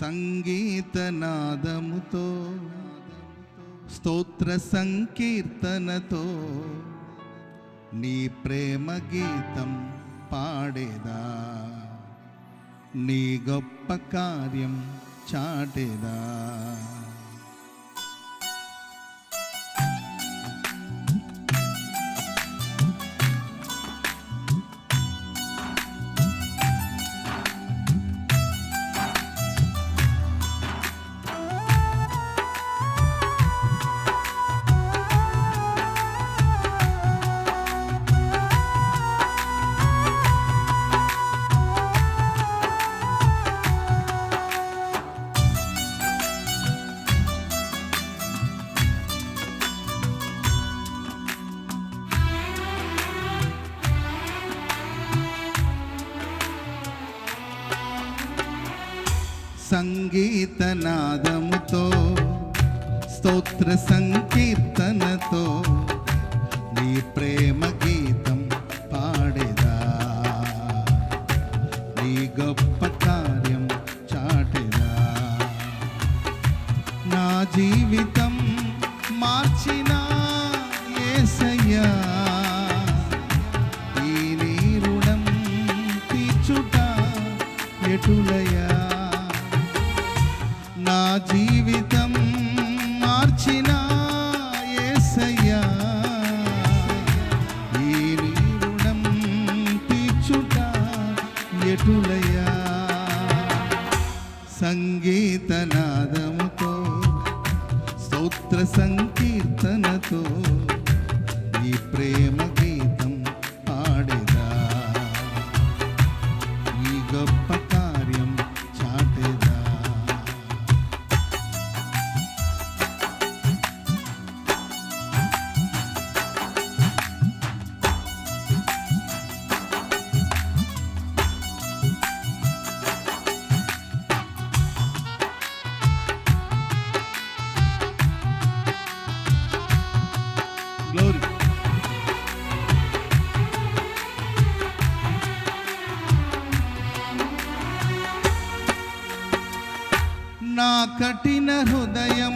సంగీతనాదముతో స్తోత్ర సంకీర్తనతో నీ ప్రేమ గీతం పాడేదా? నీ గొప్ప కార్యం చాటేదా? గీతనాదముతో స్తోత్ర సంకీర్తనతో నీ ప్రేమకి ಸಂಗೀತನಾದ కఠిన హృదయం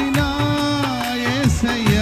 చేసిన ఏసయ్య.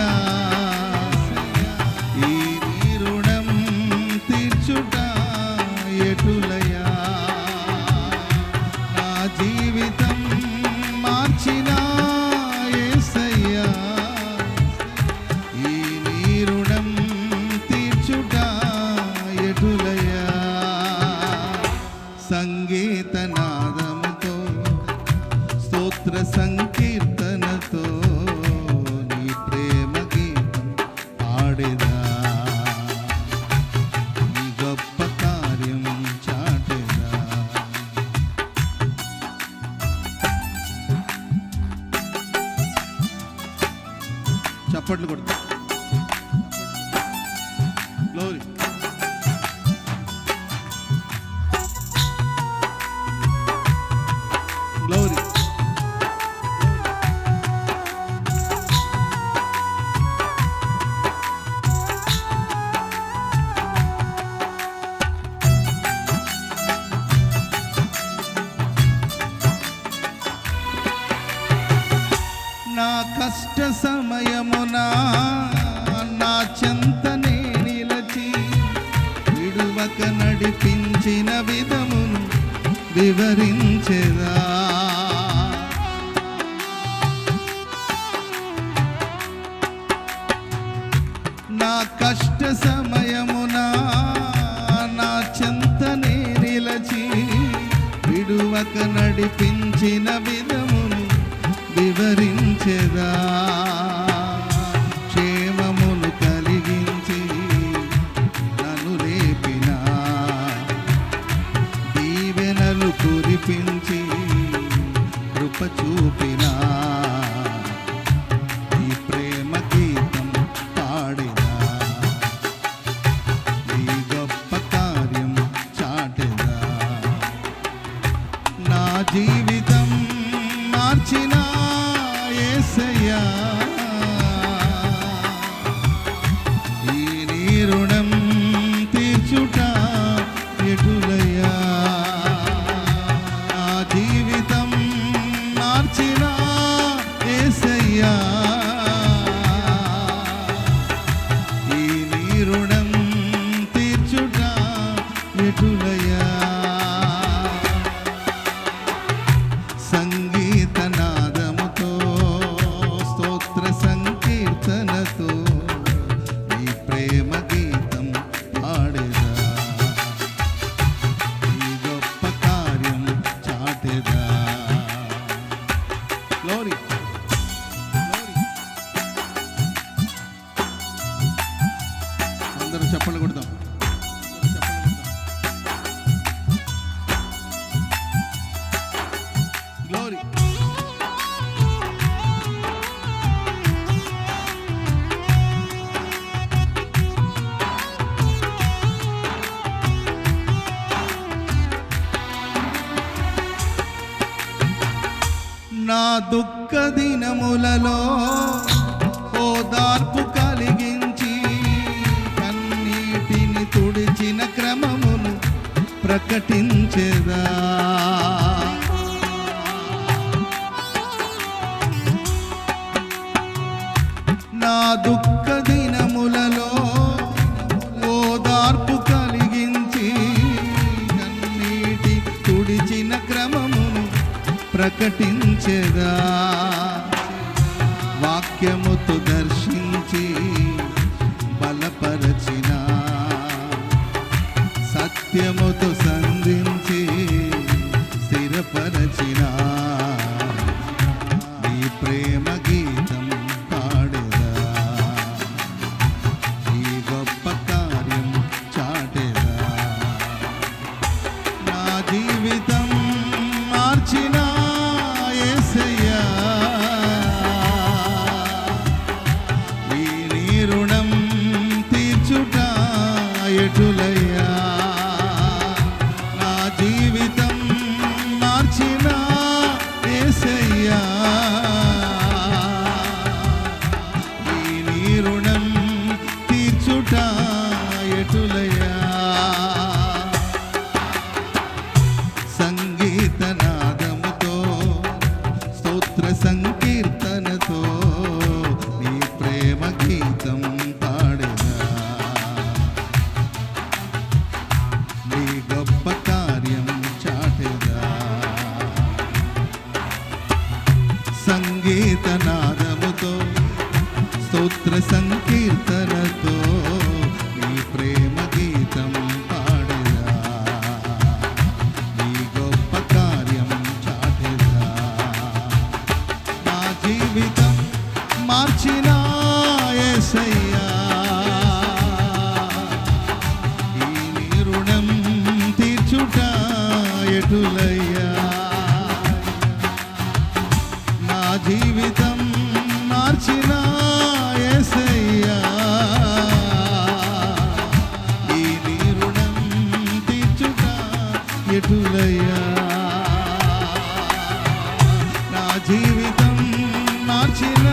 చప్పట్లు కొడుతుంది. నడిపించిన విధమును వివరించేదా? Glory. ప్రకటించేదా నా దుఃఖ దినములలో ఓదార్పు కలిగించి కన్నీటి తుడిచిన క్రమమును ప్రకటించేదా? వాక్యముతో దర్శ జీవితం మార్చిన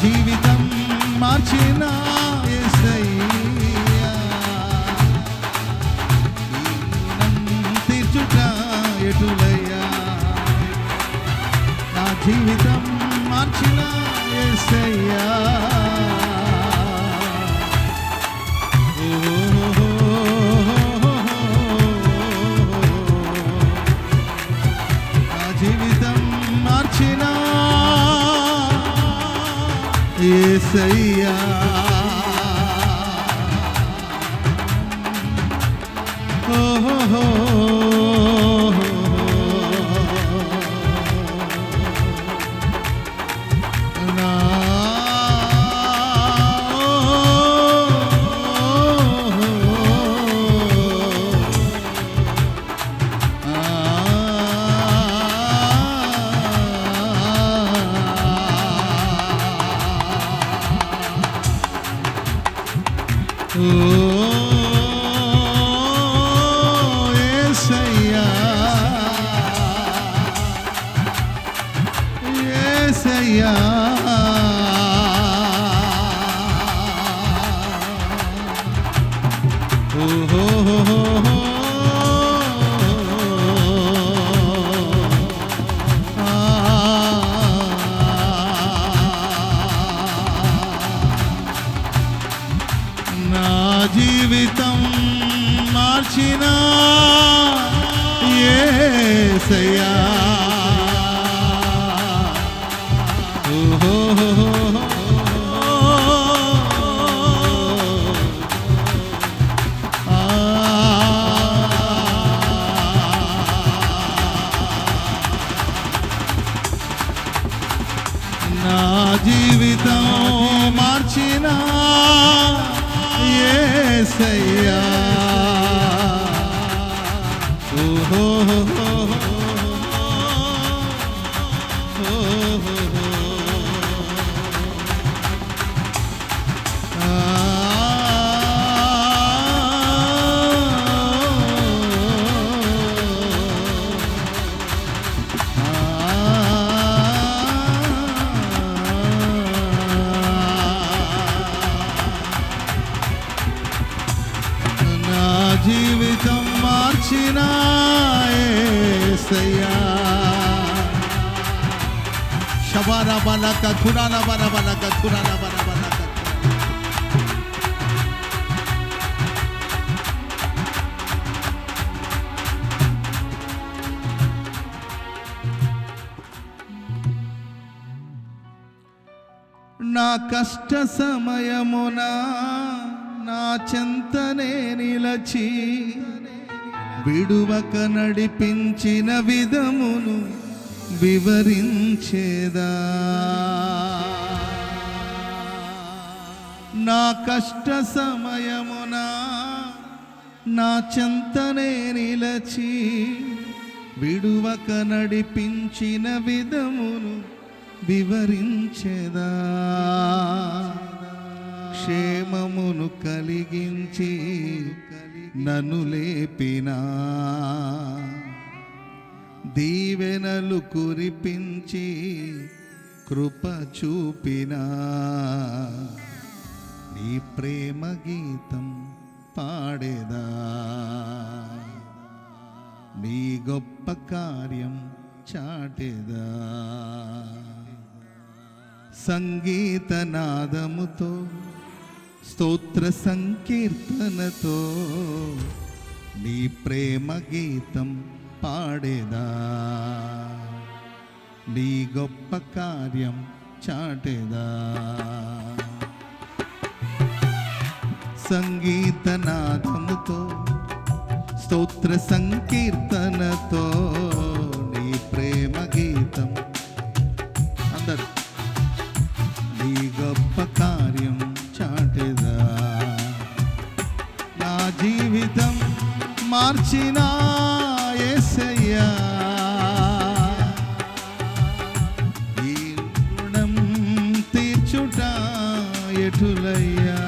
జీవితం మార్చిన తీర్చుట ఎటులయ్యా. నా జీవితం మార్చిన యేసయ్యా యేసయ్యా. నా ஐயா balaka, kurana కురాన balaka, kurana కురాన balaka. నా కష్ట సమయమున నా చెంతనే నిలచి విడువక నడిపించిన విధమును వివరించేదా? నా కష్ట సమయమున నా చెంతనే నిలచి విడువక నడిపించిన విధమును వివరించెదా? క్షేమమును కలిగించి నన్ను లేపినా? దీవెనలు కురిపించి కృప చూపినా. నీ ప్రేమ గీతం పాడేదా. నీ గొప్ప కార్యం చాటేదా. సంగీత నాదముతో స్తోత్ర సంకీర్తనతో నీ ప్రేమ గీతం పాడేదా? నీ గొప్ప కార్యం చాటేదా? సంగీత సంగీతనాథముతో స్తోత్ర సంకీర్తనతో నీ ప్రేమ గీతం. అందరు నీ గొప్ప కార్యం చాటేదా? నా జీవితం మార్చినా నటులయ్యా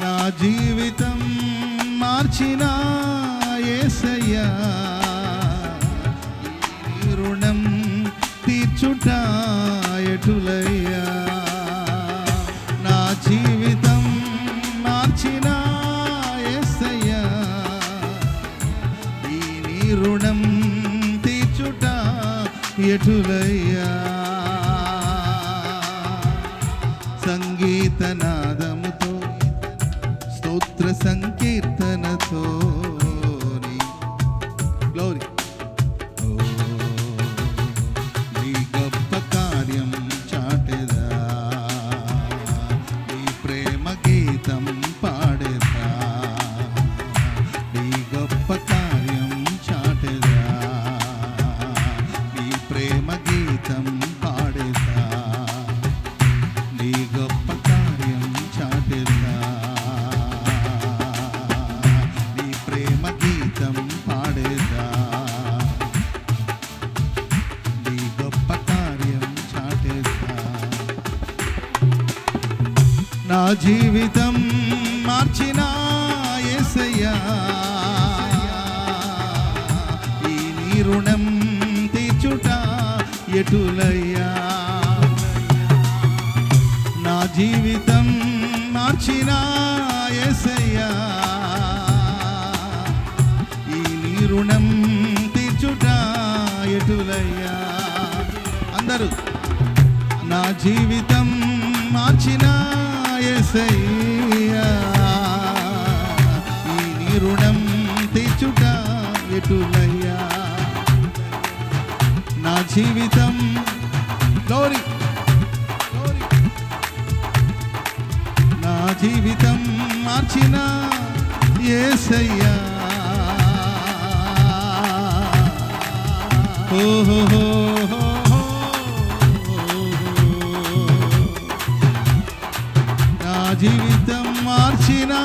నా జీవితం మార్చిన ఏసయ్యా. రుణం తీర్చుట ఎటులయ్యా. నా జీవితం మార్చిన యేసయ్యా ఈ రుణం తీర్చుట ఎటులయ్యా. సంగీతనాదముతో జీవితం మార్చిన యేసయ్యా ఈ నీ రుణం తీర్చుట ఎటులయ్యా. నా జీవితం మార్చిన యేసయ్యా ఈ నీ రుణం తీర్చుట ఎటులయ్యా. అందరూ నా జీవితం మార్చినా యేసయ్యా నీ రుణం తెచ్చుట ఎటులయ్యా నా జీవితం గౌరీ నా జీవితం మార్చిన ఏసయ్యా. ఓహో జీవితం మార్చినా